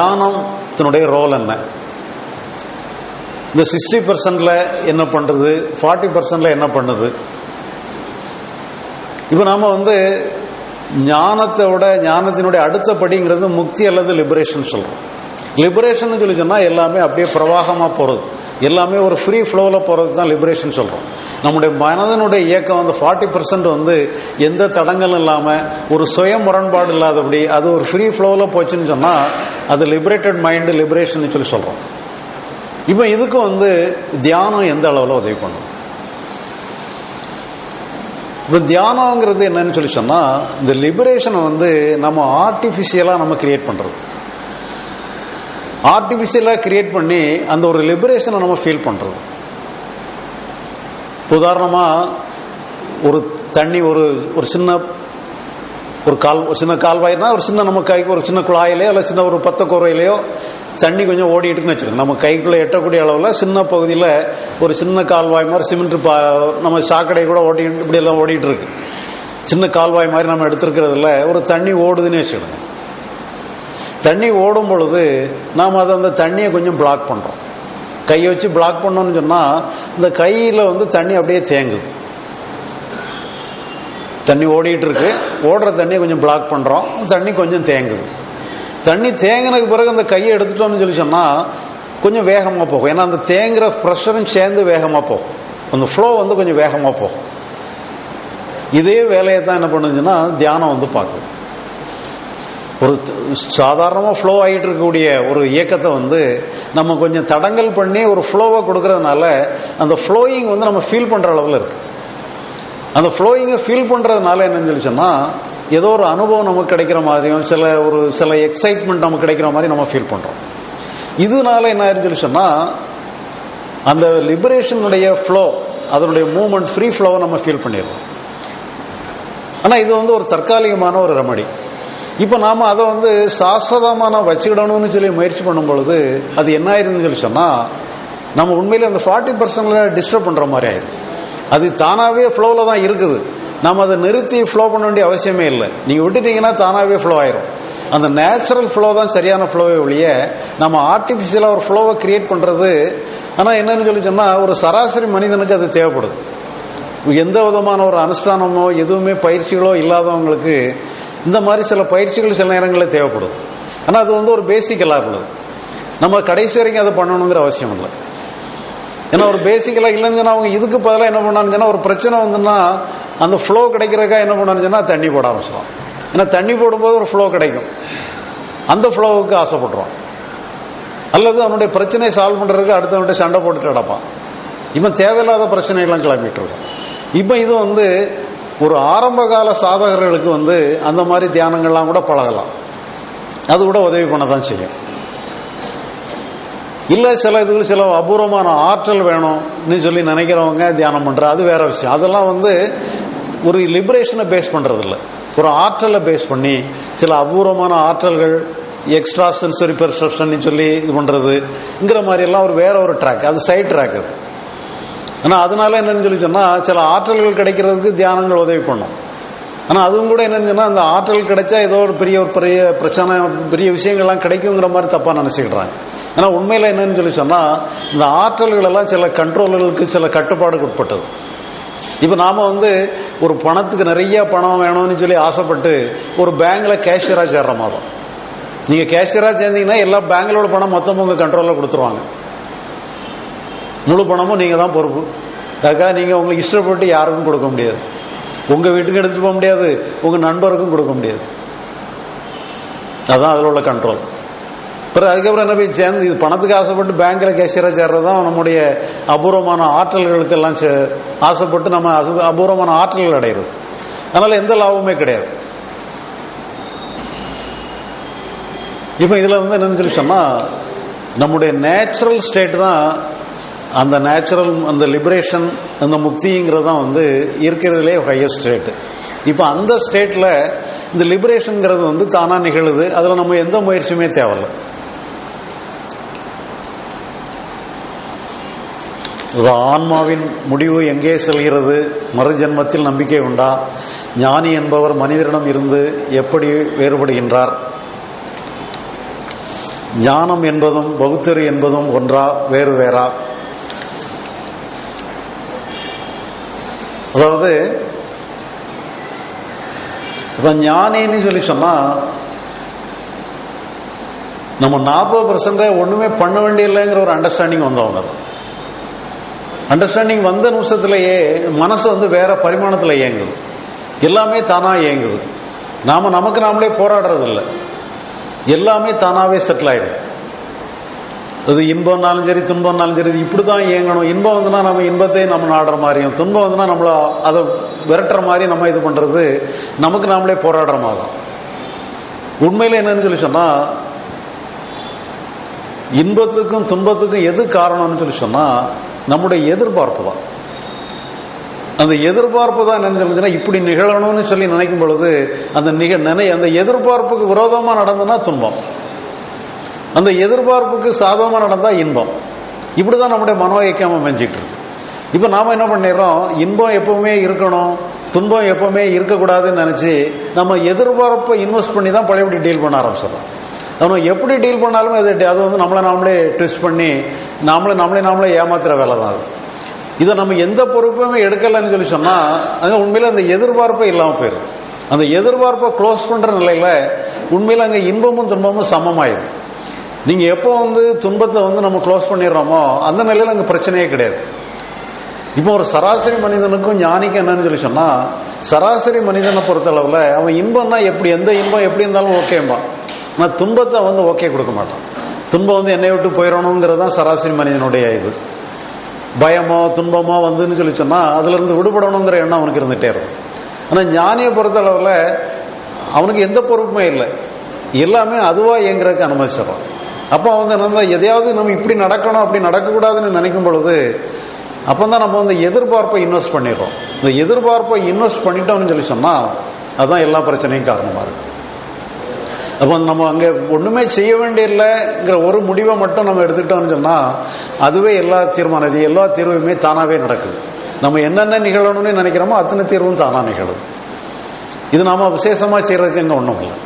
தியானத்தினுடைய ரோல் என்ன? இந்த சிக்ஸ்டி பர்சன்ட்ல என்ன பண்றது? ஃபார்ட்டி பர்சன்ட்ல என்ன பண்ணுது? இப்போ நாம வந்து ஞானத்தை விட ஞானத்தினுடைய அடுத்த படிங்கிறது முக்தி அல்லது லிபரேஷன் சொல்றோம். லிபரேஷன் சொல்லி சொன்னா எல்லாமே அப்படியே பிரவாகமா போறது. எல்லாமே ஒரு ஃப்ரீ ஃப்ளோவில் போகிறது தான் லிபரேஷன் சொல்கிறோம் நம்முடைய மனதனுடைய இயக்கம் வந்து ஃபார்ட்டி பர்சன்ட் வந்து எந்த தடங்களும் இல்லாமல் ஒரு சுய முரண்பாடு இல்லாதபடி அது ஒரு ஃப்ரீ ஃப்ளோவில் போச்சுன்னு சொன்னால் அது லிபரேட்டட் மைண்டு லிபரேஷன் சொல்லி சொல்கிறோம் இப்போ இதுக்கு வந்து தியானம் எந்த அளவில் உதவி பண்ணும்? இப்போ தியானங்கிறது என்னன்னு சொல்லி சொன்னால் இந்த லிபரேஷனை வந்து நம்ம ஆர்டிஃபிஷியலாக நம்ம கிரியேட் பண்ணுறது ஆர்டிஃபிஷியலாக கிரியேட் பண்ணி அந்த ஒரு லிபரேஷனை நம்ம ஃபீல் பண்ணுறோம் உதாரணமாக ஒரு தண்ணி ஒரு ஒரு சின்ன ஒரு கால் ஒரு சின்ன கால்வாய்னா ஒரு சின்ன நம்ம கைக்கு ஒரு சின்ன குழாயிலையோ இல்லை சின்ன ஒரு பத்த குறையிலையோ தண்ணி கொஞ்சம் ஓடிட்டுன்னு வச்சுக்கோங்க. நம்ம கைக்குள்ளே எட்டக்கூடிய அளவில் சின்ன பகுதியில் ஒரு சின்ன கால்வாய் மாதிரி சிமெண்ட் பா நம்ம சாக்கடை கூட ஓடி இப்படியெல்லாம் ஓடிட்டு இருக்கு. சின்ன கால்வாய் மாதிரி நம்ம எடுத்திருக்கிறதுல ஒரு தண்ணி ஓடுதுன்னு வச்சுக்கோங்க. தண்ணி ஓடும் பொழுது நாம் அதை அந்த தண்ணியை கொஞ்சம் பிளாக் பண்ணுறோம் கையை வச்சு பிளாக் பண்ணோம்னு சொன்னால் இந்த கையில் வந்து தண்ணி அப்படியே தேங்குது. தண்ணி ஓடிட்டு இருக்கு. ஓடுற தண்ணியை கொஞ்சம் பிளாக் பண்ணுறோம் தண்ணி கொஞ்சம் தேங்குது. தண்ணி தேங்கினதுக்கு பிறகு அந்த கையை எடுத்துட்டோம்னு சொல்லி சொன்னால் கொஞ்சம் வேகமாக போகும். ஏன்னா அந்த தேங்குற ப்ரெஷரும் சேர்ந்து வேகமாக போகும். அந்த ஃப்ளோ வந்து கொஞ்சம் வேகமாக போகும். இதே வேலையை தான் என்ன பண்ணுச்சுன்னா தியானம் வந்து பார்க்குது ஒரு சாதாரணமாக ஃப்ளோ ஆகிட்டு இருக்கக்கூடிய ஒரு இயக்கத்தை வந்து நம்ம கொஞ்சம் தடங்கல் பண்ணி ஒரு ஃப்ளோவை கொடுக்கறதுனால அந்த ஃப்ளோயிங் வந்து நம்ம ஃபீல் பண்ணுற அளவில் இருக்கு. அந்த ஃப்ளோயிங்கை ஃபீல் பண்ணுறதுனால என்னன்னு சொல்லி சொன்னால் ஏதோ ஒரு அனுபவம் நமக்கு கிடைக்கிற மாதிரியும் சில ஒரு சில எக்ஸைட்மெண்ட் நமக்கு கிடைக்கிற மாதிரி நம்ம ஃபீல் பண்ணுறோம் இதனால என்ன சொல்லி சொன்னால் அந்த லிபரேஷனுடைய ஃப்ளோ அதனுடைய மூமெண்ட் ஃப்ரீ ஃப்ளோவை நம்ம ஃபீல் பண்ணிடுறோம். ஆனால் இது வந்து ஒரு தற்காலிகமான ஒரு ரெமடி இப்போ நாம் அதை வந்து சாஸ்வதமாக நான் வச்சுக்கிடணும்னு சொல்லி முயற்சி பண்ணும் பொழுது அது என்ன ஆயிருதுன்னு சொல்லி சொன்னால் நம்ம உண்மையில் அந்த ஃபார்ட்டி பர்சன்டில் டிஸ்டர்ப் பண்ணுற மாதிரி ஆயிடும் அது தானாகவே ஃப்ளோவில் தான் இருக்குது. நம்ம அதை நிறுத்தி ஃப்ளோ பண்ண வேண்டிய அவசியமே இல்லை. நீங்கள் விட்டுட்டீங்கன்னா தானாகவே ஃப்ளோ ஆயிரும். அந்த நேச்சுரல் ஃப்ளோ தான் சரியான ஃப்ளோவை ஒழிய நம்ம ஆர்டிஃபிஷியலாக ஒரு ஃப்ளோவை கிரியேட் பண்ணுறது ஆனால் என்னன்னு சொல்லி சொன்னால் ஒரு சராசரி மனிதனுக்கு அது தேவைப்படுது. எந்த விதமான ஒரு அனுஷ்டானமோ எதுவுமே பயிற்சிகளோ இல்லாதவங்களுக்கு இந்த மாதிரி சில பயிற்சிகள் சில நேரங்களில் தேவைப்படும். ஆனால் அது வந்து ஒரு பேசிக்கலாக இருந்தது நம்ம கடைசி வரைக்கும் அதை பண்ணணுங்கிற அவசியம் இல்லை. ஏன்னா ஒரு பேசிக்கலாக இல்லைன்னு சொன்னால் அவங்க இதுக்கு பதிலாக என்ன பண்ணாங்கன்னா சொன்னால் ஒரு பிரச்சனை வந்துன்னா அந்த ஃப்ளோ கிடைக்கிறக்கா என்ன பண்ணாங்கன்னா தண்ணி போட ஆரம்பிச்சிடும் ஏன்னா தண்ணி போடும்போது ஒரு ஃப்ளோ கிடைக்கும். அந்த ஃப்ளோவுக்கு ஆசைப்படுறோம். அல்லது அவனுடைய பிரச்சனையை சால்வ் பண்ணுறதுக்கு அடுத்தவன்கிட்ட சண்டை போட்டுட்டு கிடப்பான். இவன் தேவையில்லாத பிரச்சனைகள்லாம் கிளம்பிட்டு இருக்கும் இப்போ இது வந்து ஒரு ஆரம்ப கால சாதகர்களுக்கு வந்து அந்த மாதிரி தியானங்கள்லாம் கூட பழகலாம். அது கூட உதவி பண்ண தான் செய்யும். இல்லை சில இதுக்கு சில அபூர்வமான ஆற்றல் வேணும்னு சொல்லி நினைக்கிறவங்க தியானம் பண்ணுற அது வேற விஷயம். அதெல்லாம் வந்து ஒரு லிபரேஷனை பேஸ் பண்ணுறதில்ல இல்லை ஒரு ஆற்றலை பேஸ் பண்ணி சில அபூர்வமான ஆற்றல்கள் எக்ஸ்ட்ரா சென்சரி பெர்செப்ஷன் சொல்லி இது பண்ணுறதுங்கிற மாதிரி எல்லாம் ஒரு வேற ஒரு ட்ராக் அது சைட் ட்ராக் அது. ஆனால் அதனால என்னன்னு சொல்லி சொன்னால் சில ஆற்றல்கள் கிடைக்கிறதுக்கு தியானங்கள் உதவி பண்ணும் ஆனால் அதுவும் கூட என்னன்னு சொன்னால் அந்த ஆற்றல் கிடைச்சா ஏதோ ஒரு பெரிய ஒரு பெரிய பிரச்சனை பெரிய விஷயங்கள்லாம் கிடைக்குங்கிற மாதிரி தப்பாக நினச்சிக்கிறாங்க. ஆனால் உண்மையில் என்னன்னு சொல்லி சொன்னால் இந்த ஆற்றல்கள் எல்லாம் சில கண்ட்ரோல்களுக்கு சில கட்டுப்பாடுக்கு உட்பட்டது. இப்போ நாம் வந்து ஒரு பணத்துக்கு நிறைய பணம் வேணும்னு சொல்லி ஆசைப்பட்டு ஒரு பேங்கில் கேஷியராக சேர்ற மாதிரி. நீங்கள் கேஷியராக சேர்ந்தீங்கன்னா எல்லா பேங்களோட பணம் மொத்தம் உங்கள் கண்ட்ரோலில் கொடுத்துருவாங்க. முழு பணமும் நீங்கள் தான் பொறுப்பு. அதுக்காக நீங்கள் உங்களுக்கு இஷ்டப்பட்டு யாருக்கும் கொடுக்க முடியாது. உங்கள் வீட்டுக்கு எடுத்துட்டு போக முடியாது. உங்கள் நண்பருக்கும் கொடுக்க முடியாது. அதுதான் அதில் உள்ள கண்ட்ரோல் பிறகு அதுக்கப்புறம் என்ன போய் சேர்ந்து இது பணத்துக்கு ஆசைப்பட்டு பேங்க்கில் கேஷியராக சேர்றது தான் நம்முடைய அபூர்வமான ஆற்றல்களுக்கெல்லாம் ஆசைப்பட்டு நம்ம அபூர்வமான ஆற்றல்கள் அடைகிறது அதனால் எந்த லாபமே கிடையாது. இப்போ இதில் வந்து என்னன்னு சொல்லி சொன்னால் நம்முடைய நேச்சுரல் ஸ்டேட் தான் அந்த நேச்சுரல் அந்த லிபரேஷன் அந்த முக்திங்கிறது தான் வந்து இருக்கிறதுலே ஹையர் ஸ்டேட்டு இப்போ அந்த ஸ்டேட்டில் இந்த லிபரேஷனுங்கிறது வந்து தானாக நிகழுது. அதில் நம்ம எந்த முயற்சியுமே தேவையில்லை. ஆன்மாவின் முடிவு எங்கே செல்கிறது? மறுஜென்மத்தில் நம்பிக்கை உண்டா? ஞானி என்பவர் மனிதரிடம் இருந்து எப்படி வேறுபடுகின்றார்? ஞானம் என்பதும் பகுத்தறி என்பதும் ஒன்றா வேறு வேறா? அதாவது இப்போ ஞானின்னு சொல்லி சொன்னா நம்ம நாற்பது பர்சன்ட் ஒண்ணுமே பண்ண வேண்டியதில்லைங்கிற ஒரு அண்டர்ஸ்டாண்டிங் வந்தவங்க அது. அண்டர்ஸ்டாண்டிங் வந்த நிமிஷத்திலேயே மனசு வந்து வேற பரிமாணத்தில் இயங்குது. எல்லாமே தானா இயங்குது. நாம நமக்கு நாமளே போராடுறது இல்லை எல்லாமே தானாவே செட்டில் ஆயிடும் அது இன்பம்னாலும் சரி துன்பம்னாலும் சரி இது இப்படி தான் இயங்கணும். இன்பம் வந்துன்னா நம்ம இன்பத்தை நம்ம நாடுற மாதிரியும் துன்பம் வந்துன்னா நம்மள அதை விரட்டுற மாதிரி நம்ம இது பண்றது நமக்கு நாமளே போராடுற மாதிரி தான். உண்மையில என்னன்னு சொல்லி சொன்னா இன்பத்துக்கும் துன்பத்துக்கும் எது காரணம்னு சொல்லி சொன்னா நம்முடைய எதிர்பார்ப்பு தான். அந்த எதிர்பார்ப்பு தான் என்னன்னு இப்படி நிகழணும்னு சொல்லி நினைக்கும் பொழுது அந்த நிக நினை அந்த எதிர்பார்ப்புக்கு விரோதமா நடந்ததுன்னா துன்பம். அந்த எதிர்பார்ப்புக்கு சாதகமாக நடந்தால் இன்பம். இப்படிதான் நம்முடைய மனோ இயக்கம் அமைஞ்சிட்டு இருக்கு இப்போ நாம் என்ன பண்ணிடுறோம்? இன்பம் எப்பவுமே இருக்கணும். துன்பம் எப்பவுமே இருக்கக்கூடாதுன்னு நினச்சி நம்ம எதிர்பார்ப்பை இன்வெஸ்ட் பண்ணி தான் பழையபடி டீல் பண்ண ஆரம்பிச்சிடறோம். அவன் எப்படி டீல் பண்ணாலும் அது அது வந்து நம்மளை நாமளே ட்விஸ்ட் பண்ணி நாமளே நம்மளே நாமளே ஏமாத்துற வேலை தான் அது. இதை நம்ம எந்த பொறுப்புமே எடுக்கலைன்னு சொல்லி சொன்னால் அங்கே உண்மையில் அந்த எதிர்பார்ப்பே இல்லாமல் போயிடும் அந்த எதிர்பார்ப்பை க்ளோஸ் பண்ணுற நிலையில் உண்மையில் அங்கே இன்பமும் துன்பமும் சமமாயிரும். நீங்க எப்போ வந்து துன்பத்தை வந்து நம்ம க்ளோஸ் பண்ணிடுறோமோ அந்த நிலையில அங்க பிரச்சனையே கிடையாது. இப்போ ஒரு சராசரி மனிதனுக்கும் ஞானிக்கும் என்னன்னு சொல்லி சொன்னா சராசரி மனிதனை பொறுத்தளவுல அவன் இன்பம்னா எப்படி எந்த இன்பம் எப்படி இருந்தாலும் ஓகேம்பா ஆனால் துன்பத்தை வந்து ஓகே கொடுக்க மாட்டான். துன்பம் வந்து என்னை விட்டு போயிடணுங்கிறது தான் சராசரி மனிதனுடைய இது. பயமோ துன்பமோ வந்துன்னு சொல்லி சொன்னா அதுல இருந்து விடுபடணுங்கிற எண்ணம் அவனுக்கு இருந்துட்டே இருக்கும். ஆனா ஞானியை பொறுத்தளவுல அவனுக்கு எந்த பொறுப்புமே இல்லை. எல்லாமே அதுவா இயங்குறதுக்கு அனுமதிச்சிடறான். அப்போ அவங்க நம்ம எதையாவது நம்ம இப்படி நடக்கணும் அப்படி நடக்கக்கூடாதுன்னு நினைக்கும் பொழுது அப்போ தான் நம்ம வந்து எதிர்பார்ப்பை இன்வெஸ்ட் பண்ணிடுறோம். இந்த எதிர்பார்ப்பை இன்வெஸ்ட் பண்ணிட்டோம்னு சொல்லி சொன்னால் அதுதான் எல்லா பிரச்சனையும் காரணமாக இருக்கும் அப்போ நம்ம அங்கே ஒன்றுமே செய்ய வேண்டியதில்லைங்கிற ஒரு முடிவை மட்டும் நம்ம எடுத்துக்கிட்டோம்னு சொன்னால் அதுவே எல்லா தீர்மானம் இது எல்லா தீர்வுமே தானாகவே நடக்குது. நம்ம என்னென்ன நிகழணும்னு நினைக்கிறோமோ அத்தனை தீர்வும் தானாக நிகழும் இது நாம் விசேஷமாக செய்கிறதுக்கு இங்கே ஒன்றும் இல்லை.